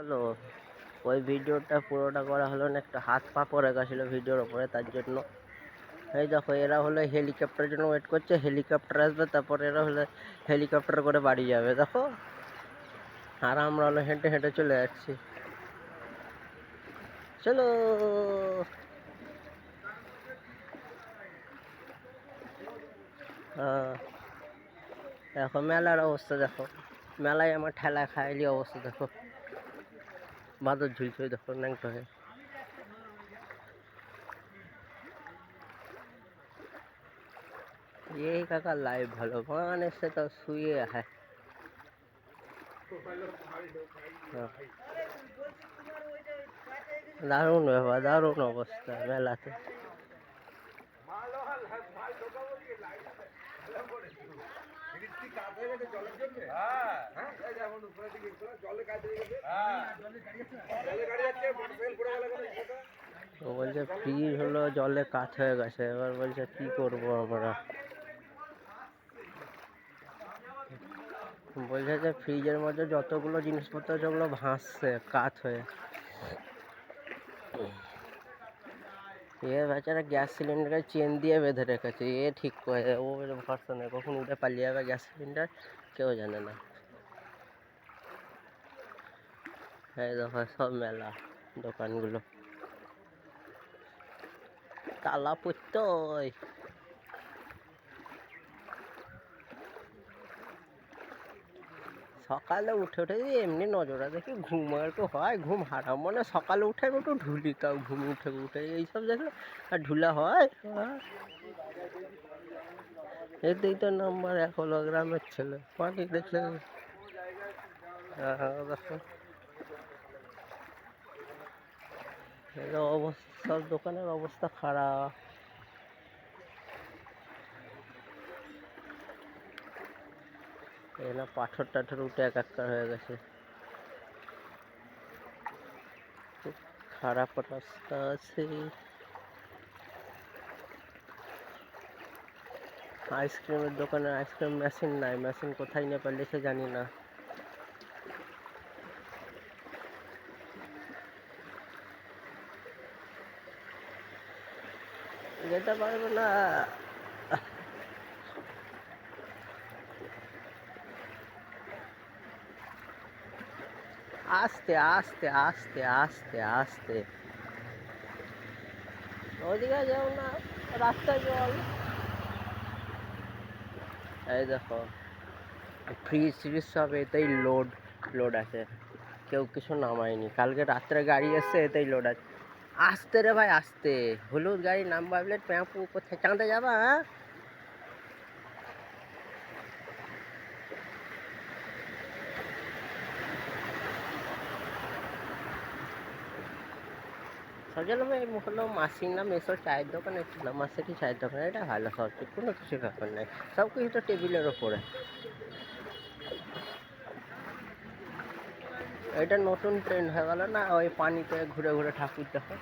হলো ওই ভিডিওটা পুরোটা করা হলো না, একটা হাত পা পড়ে গেছিল ভিডিওর ওপরে তার জন্য। এই দেখো, এরা হলো হেলিকপ্টারের জন্য ওয়েট করছে হেলিকপ্টার আসবে, তারপর এরা হলো হেলিকপ্টার করে বাড়ি যাবে, দেখো। আর আমরা হলো হেঁটে হেঁটে চলে যাচ্ছি। চলো। দেখো, মেলার অবস্থা দেখো। মেলায় আমার ঠেলা খাইলি অবস্থা দেখো। বাদর ঝুলছে, ওই দেখো, ন্যাংটো হয়ে। এই কাকা লাইভ ভালো। মানে সে তো শুয়ে হ্যাঁ। দারুণ ব্যাপার, দারুণ অবস্থা মেলাতে। ও বলছে ফ্রিজ হলো জলে কাজ হয়ে গেছে। এবার বলছে, কি করব আমরা? বলছে যে, ফ্রিজের মধ্যে যতগুলো জিনিসপত্র যেগুলো ভাসছে কাঠ হয়ে। এ বেচারা গ্যাস সিলিন্ডারে চেন দিয়ে বেঁধে রেখেছে। এ ঠিক করে, ও ভরসা নেই কখন উঠে পালিয়ে যাবে গ্যাস সিলিন্ডার, কেউ জানে না। এই দেখো সব মেলা দোকানগুলো। তালা পড়তো সকালে উঠে উঠে যদি এমনি নজরে দেখি ঘুম একটু হয় ঘুম হারাম মানে সকালে উঠে আমি একটু ঢুলি তাও ঘুম উঠে উঠে এইসব দেখলে আর ঢুলা হয়। এতেই তো নাম্বার এক হলো গ্রামের ছেলে। পাখি দেখলে আহ, দেখো এই অবস্থা দোকানের অবস্থা খারাপ। এখানে পাথর টাথর উঠে এক একাকার হয়ে গেছে। খুব খারাপ অবস্থা আছে। আইসক্রিমের দোকানে আইসক্রিম মেশিন নাই, মেশিন কোথায় নিয়ে পালিয়েছে জানি না। যেতে পারবে না। আস্তে আস্তে আস্তে আস্তে আস্তে। ওদিকে যাও না, রাস্তায় জল এই দেখো, ফ্রিজ ফ্রিজ সব এতেই লোড লোড আছে। কেউ কিছু নামায়নি। কালকে রাত্রে গাড়ি এসছে, এতেই লোড আছে। আসতে রে ভাই, আসতে। হলুদ গাড়ি নাম্বার প্লেট প্যাঁপু কোথায় চাঁদে যাবা হ্যাঁ? সজল ভাই হলো মাসির নাম, এসব চায়ের দোকানে ছিল মাসেরই চায়ের দোকান? এটা ভালো, সব কোনো কিছু ব্যাপার নেই। সব কিছু তো টেবিলের ওপরে এটা নতুন ট্রেন্ড হয়ে গেল না ওই পানিতে ঘুরে ঘুরে ঠাকুর দেখো।